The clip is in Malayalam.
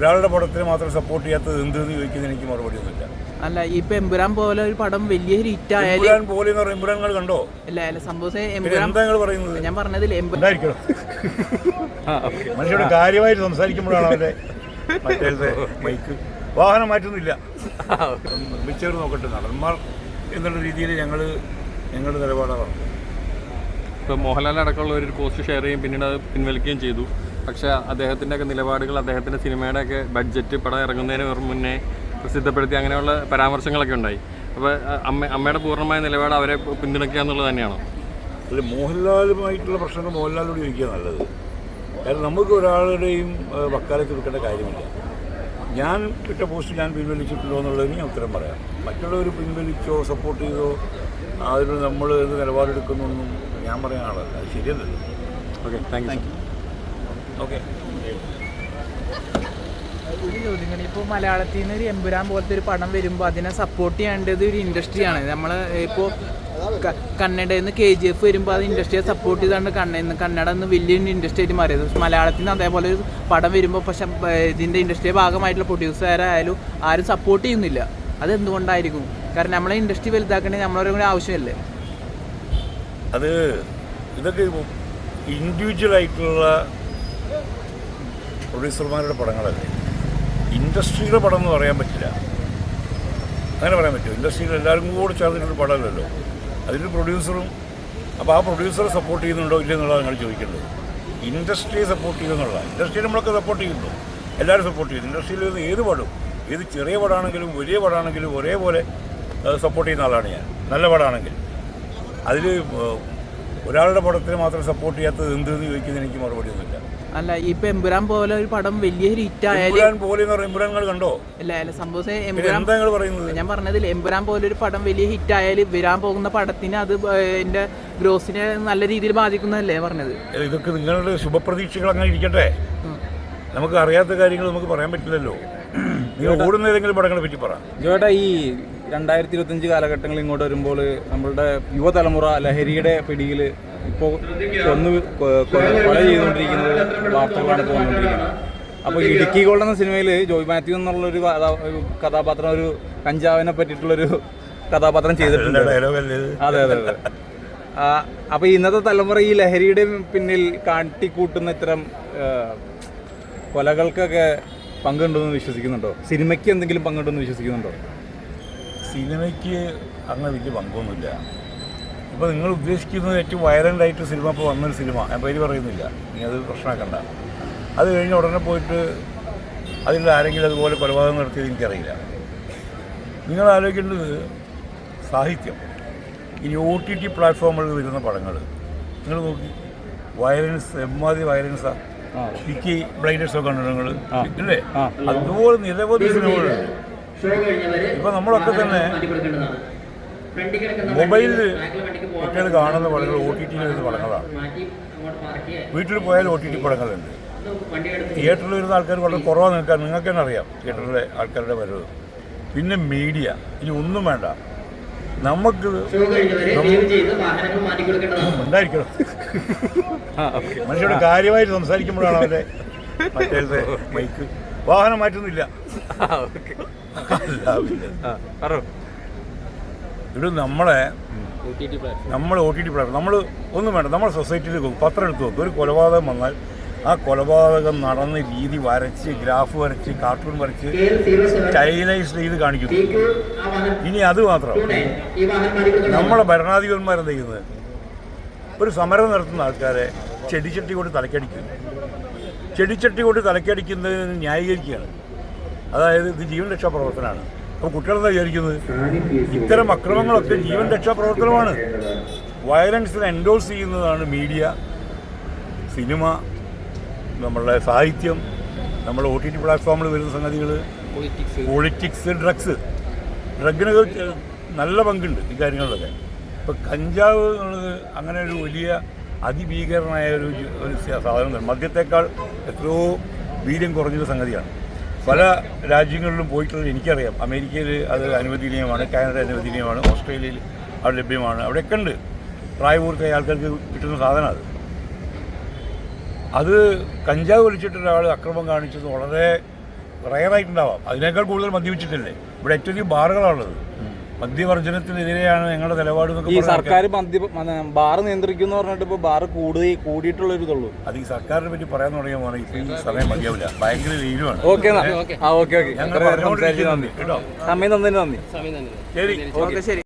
ഒരാളുടെ പടത്തിന് മാത്രം സപ്പോർട്ട് ചെയ്യാത്തത് എന്തെന്ന് ചോദിക്കുന്നത് എനിക്ക് മറുപടി ഒന്നുമില്ല. അല്ല ഇപ്പൊ എമ്പുരാൻ പോലെ ഒരു പടം വലിയ ഹിറ്റ് ആയാലും പോലെ എന്ന് പറയുമ്പോൾ എമ്പുരാൻ നിങ്ങൾ കണ്ടോ? അല്ല അല്ല സംഭവം പിന്നെ എമ്പുരാൻ എന്താ നിങ്ങൾ പറയുന്നത്? ഞാൻ പറഞ്ഞതിൽ എമ്പുരാൻ മനുഷ്യരുടെ കാര്യമായിട്ട് സംസാരിക്കുമ്പോഴാണ് അവന്റെ മറ്റേ മൈക്ക് വാഹനം മാറ്റുന്നില്ല മിച്ചവർ നോക്കട്ടെ നടന്മാർ എന്നുള്ള രീതിയിൽ ഞങ്ങൾ ഞങ്ങളുടെ നിലപാടാണ്. ഇപ്പോൾ മോഹൻലാൽ അടക്കമുള്ള ഒരു പോസ്റ്റ് ഷെയർ ചെയ്യും പിന്നീട് അത് പിൻവലിക്കുകയും ചെയ്തു. പക്ഷേ അദ്ദേഹത്തിന്റെ ഒക്കെ നിലപാടുകൾ അദ്ദേഹത്തിന്റെ സിനിമയുടെ ഒക്കെ ബഡ്ജറ്റ് പടം ഇറങ്ങുന്നതിന് മുന്നേ പ്രസിദ്ധപ്പെടുത്തി അങ്ങനെയുള്ള പരാമർശങ്ങളൊക്കെ ഉണ്ടായി. അപ്പോൾ അമ്മ അമ്മയുടെ പൂർണമായ നിലപാട് അവരെ പിന്തുണയ്ക്കുക എന്നുള്ളത് തന്നെയാണോ? അല്ല മോഹൻലാലുമായിട്ടുള്ള പ്രശ്നങ്ങൾ മോഹൻലാലോട് ചോദിക്കുക നല്ലത്. കാരണം നമുക്ക് ഒരാളുടെയും വക്കാലത്ത് എടുക്കേണ്ട കാര്യമില്ല. ഞാൻ ഇട്ട പോസ്റ്റ് ഞാൻ പിൻവലിച്ചിട്ടുണ്ടോ എന്നുള്ളതിന് ഞാൻ ഉത്തരം പറയാം. മറ്റുള്ളവർ പിൻവലിച്ചോ സപ്പോർട്ട് ചെയ്തോ അതിന് നമ്മൾ എന്ത് നിലപാടെടുക്കുന്നൊന്നും ഞാൻ പറയാൻ ആളല്ല. അത് ശരിയല്ലല്ലോ. Okay thank you okay. ഒരു ചോദ്യം ഇപ്പോൾ മലയാളത്തിൽ നിന്ന് ഒരു എമ്പുരാൻ പോലത്തെ ഒരു പടം വരുമ്പോൾ അതിനെ സപ്പോർട്ട് ചെയ്യേണ്ടത് ഒരു ഇൻഡസ്ട്രിയാണ് നമ്മൾ ഇപ്പോൾ കന്നഡയിൽ നിന്ന് കെ ജി എഫ് വരുമ്പോൾ അത് ഇൻഡസ്ട്രിയെ സപ്പോർട്ട് ചെയ്താണ് കണ്ണയിൽ നിന്ന് കന്നഡ എന്ന് വലിയൊരു ഇൻഡസ്ട്രി ആയിട്ട് മാറിയത്. പക്ഷെ മലയാളത്തിൽ നിന്ന് അതേപോലെ ഒരു പടം വരുമ്പോൾ പക്ഷെ ഇതിന്റെ ഇൻഡസ്ട്രിയുടെ ഭാഗമായിട്ടുള്ള പ്രൊഡ്യൂസറായാലും ആരും സപ്പോർട്ട് ചെയ്യുന്നില്ല. അത് എന്തുകൊണ്ടായിരിക്കും കാരണം നമ്മളെ ഇൻഡസ്ട്രി വലുതാക്കേണ്ടത് നമ്മളൊരു കൂടെ ആവശ്യമല്ലേ? അത് ഇതൊക്കെ ഇൻഡിവിജ്വൽ ആയിട്ടുള്ള പ്രൊഡ്യൂസർമാരുടെ പടങ്ങളല്ലേ? ഇൻഡസ്ട്രിയുടെ പടം എന്ന് പറയാൻ പറ്റില്ല. അങ്ങനെ പറയാൻ പറ്റുമോ? ഇൻഡസ്ട്രിയിൽ എല്ലാവരും കൂടെ ചേർന്നിട്ടൊരു പടമല്ലല്ലോ. അതിലൊരു പ്രൊഡ്യൂസറും അപ്പോൾ ആ പ്രൊഡ്യൂസറെ സപ്പോർട്ട് ചെയ്യുന്നുണ്ടോ ഇല്ല എന്നുള്ളതാണ് നിങ്ങൾ ചോദിക്കേണ്ടത്. ഇൻഡസ്ട്രിയെ സപ്പോർട്ട് ചെയ്യുന്നുള്ളതാണ് ഇൻഡസ്ട്രിയെ നമ്മളൊക്കെ സപ്പോർട്ട് ചെയ്യുന്നു. എല്ലാവരും സപ്പോർട്ട് ചെയ്യുന്നു. ഇൻഡസ്ട്രിയിൽ നിന്ന് ഏത് പടവും ഏത് ചെറിയ പടമാണെങ്കിലും വലിയ പടമാണെങ്കിലും ഒരേപോലെ സപ്പോർട്ട് ചെയ്യുന്ന ആളാണ് ഞാൻ. നല്ല പടമാണെങ്കിൽ അതിൽ ഒരാളുടെ പടത്തിന് മാത്രം സപ്പോർട്ട് ചെയ്യാത്തത് എന്തെന്ന് ചോദിക്കുന്നത് എനിക്ക് മറുപടി ഒന്നുമില്ല അല്ല ഇപ്പൊ എമ്പുരാൻ പോലെ ഒരു പടം വലിയ ഹിറ്റ് ആയാലും പോലെ കണ്ടോ? അല്ല അല്ല സംഭവം എമ്പുരാൻ ഞാൻ പറഞ്ഞതിൽ എമ്പുരാൻ ഒരു പടം വലിയ ഹിറ്റ് ആയാലും വരാൻ പോകുന്ന പടത്തിന് അത് എന്റെ ഗ്രോസിനെ നല്ല രീതിയിൽ ബാധിക്കുന്നതല്ലേ പറഞ്ഞത്? ഇതൊക്കെ നിങ്ങളുടെ ശുഭപ്രതീക്ഷകൾ അങ്ങനെ ഇരിക്കട്ടെ. നമുക്ക് അറിയാത്ത കാര്യങ്ങൾ നമുക്ക് പറയാൻ പറ്റില്ലല്ലോ. നിങ്ങൾ ഓടുന്ന ഏതെങ്കിലും പടങ്ങളെ പറ്റി പറ. ജോട്ടാ ഈ രണ്ടായിരത്തി ഇരുപത്തഞ്ച് കാലഘട്ടങ്ങളിൽ ഇങ്ങോട്ട് വരുമ്പോൾ നമ്മളുടെ യുവതലമുറ ലഹരിയുടെ പിടിയിൽ ഇപ്പോൾ കൊന്നു കൊല ചെയ്തുകൊണ്ടിരിക്കുന്നത് വാർത്തകളാണ് പോന്നുകൊണ്ടിരിക്കുന്നത്. അപ്പോൾ ഇടുക്കി ഗോൾഡ് എന്ന സിനിമയിൽ ജോയ് മാത്യു എന്നുള്ളൊരു കഥാപാത്രം ഒരു കഞ്ചാവിനെ പറ്റിയിട്ടുള്ളൊരു കഥാപാത്രം ചെയ്തിട്ടുണ്ട്. അതെ അതെ അതെ. അപ്പൊ അപ്പോൾ ഇന്നത്തെ തലമുറ ഈ ലഹരിയുടെ പിന്നിൽ കാട്ടിക്കൂട്ടുന്ന ഇത്തരം കൊലകൾക്കൊക്കെ കൊലകൾക്കൊക്കെ പങ്കുണ്ടെന്ന് വിശ്വസിക്കുന്നുണ്ടോ? സിനിമയ്ക്ക് എന്തെങ്കിലും പങ്കുണ്ടെന്ന് വിശ്വസിക്കുന്നുണ്ടോ? സിനിമയ്ക്ക് അങ്ങനെ വലിയ പങ്കൊന്നുമില്ല. ഇപ്പോൾ നിങ്ങൾ ഉദ്ദേശിക്കുന്നത് ഏറ്റവും വയലന്റ് ആയിട്ട് സിനിമ ഇപ്പോൾ വന്നൊരു സിനിമ ഞാൻ പേര് പറയുന്നില്ല. നീ അത് പ്രശ്നമാക്കണ്ട. അത് കഴിഞ്ഞ് ഉടനെ പോയിട്ട് അതിൽ ആരെങ്കിലും അതുപോലെ കൊലപാതകം നടത്തിയത് എനിക്കറിയില്ല. നിങ്ങൾ ആലോചിക്കേണ്ടത് സാഹിത്യം. ഇനി ഒ ടി ടി പ്ലാറ്റ്ഫോമുകളിൽ വരുന്ന പടങ്ങൾ. നിങ്ങൾ നോക്കി. വയലൻസ് എമ്മാതി വയലൻസാ ഇക്കി ബ്ലൈൻഡേഴ്സ് ഒക്കെ കണ്ടു നിങ്ങൾ. ഇല്ലേ. അതുപോലെ നിരവധി സിനിമകളുണ്ട് ഇപ്പം നമ്മളൊക്കെ തന്നെ മൊബൈലിൽ കുട്ടികൾ കാണുന്ന പടങ്ങൾ ഒ ടി ടിയിൽ വരുന്ന പടങ്ങളാണ് വീട്ടിൽ പോയാൽ ഒ ടി ടി പടങ്ങളുണ്ട് തിയേറ്ററിൽ വരുന്ന ആൾക്കാർ വളരെ കുറവാണ് നിൽക്കാൻ. നിങ്ങൾക്ക് തന്നെ അറിയാം തിയേറ്ററിലെ ആൾക്കാരുടെ വരവ്. പിന്നെ മീഡിയ ഇനി ഒന്നും വേണ്ട. നമുക്ക് ഉണ്ടായിരിക്കണം. ആ ഓക്കെ. മനുഷ്യരുടെ കാര്യമായിട്ട് സംസാരിക്കുമ്പോഴാണ് അവരെ മറ്റേ മൈക്ക് വാഹനം മാറ്റുന്നില്ല ഇത് നമ്മളെ നമ്മൾ ഒ ടി ടി പ്ലാറ്റ്ഫോം നമ്മൾ ഒന്നും വേണ്ട നമ്മുടെ സൊസൈറ്റിയിൽ പത്രം എടുത്ത് നോക്കും ഒരു കൊലപാതകം വന്നാൽ ആ കൊലപാതകം നടന്ന രീതി വരച്ച് ഗ്രാഫ് വരച്ച് കാർട്ടൂൺ വരച്ച് സ്റ്റൈലൈസ് ചെയ്ത് കാണിക്കുന്നു. ഇനി അത് മാത്രം. നമ്മളെ ഭരണാധിപന്മാരെന്താ ചെയ്യുന്നത്? ഒരു സമരം നടത്തുന്ന ആൾക്കാരെ ചെടിച്ചട്ടി കൊണ്ട് തലക്കടിക്കും. ചെടിച്ചട്ടി കൊണ്ട് തലക്കടിക്കുന്നതിന് ന്യായീകരിക്കുകയാണ്. അതായത് ഇത് ജീവൻ രക്ഷാ പ്രവർത്തനമാണ്. അപ്പോൾ കുട്ടികളെന്താ വിചാരിക്കുന്നത്? ഇത്തരം അക്രമങ്ങളൊക്കെ ജീവൻ രക്ഷാ പ്രവർത്തനമാണ് വയലൻസിനെ എൻഡോഴ്സ് ചെയ്യുന്നതാണ് മീഡിയ സിനിമ നമ്മളുടെ സാഹിത്യം നമ്മുടെ ഒ ടി ടി പ്ലാറ്റ്ഫോമിൽ വരുന്ന സംഗതികൾ പൊളിറ്റിക്സ് ഡ്രഗ്സ് ഡ്രഗിനൊക്കെ നല്ല പങ്കുണ്ട് ഈ കാര്യങ്ങളിലൊക്കെ. ഇപ്പോൾ കഞ്ചാവ് എന്നുള്ളത് അങ്ങനെ ഒരു വലിയ അതിഭീകരമായ ഒരു സാധനം മദ്യത്തേക്കാൾ എത്രയോ വീര്യം കുറഞ്ഞൊരു സംഗതിയാണ്. പല രാജ്യങ്ങളിലും പോയിട്ടുള്ളത് എനിക്കറിയാം. അമേരിക്കയിൽ അത് അനുവദനീയമാണ് കാനഡ അനുവദനീയമാണ് ഓസ്ട്രേലിയയിൽ അത് ലഭ്യമാണ്. അവിടെയൊക്കെ ഉണ്ട്. പ്രായപൂർത്തിയായ ആൾക്കാർക്ക് കിട്ടുന്ന സാധനം അത്. അത് കഞ്ചാവ് വലിച്ചിട്ട് ഒരാൾ അക്രമം കാണിച്ചത് വളരെ റയറായിട്ടുണ്ടാവാം. അതിനേക്കാൾ കൂടുതൽ മദ്യപിച്ചിട്ടില്ലേ? ഇവിടെ ഏറ്റവും അധികം ബാറുകളാണുള്ളത്. മദ്യവർജനത്തിനെതിരെയാണ് ഞങ്ങളുടെ നിലപാട് ഈ സർക്കാർ മദ്യ ബാർ നിയന്ത്രിക്കുന്നു പറഞ്ഞിട്ട് ഇപ്പൊ ബാർ കൂടുതൽ കൂടിയിട്ടുള്ള ഒരു ഇതുള്ളൂ. അത് ഈ സർക്കാരിനെ പറ്റി പറയാൻ തുടങ്ങിയ പോലെ ഇപ്പൊ ഈ സമയം മതിയാവില്ല. ഭയങ്കര ലീലുമാണ് ഓക്കെ ആ ഓക്കെ ഓക്കെ. നന്ദി. കേട്ടോ. സമയം തന്നെ നന്ദി. ശരി. ഓക്കെ ശരി.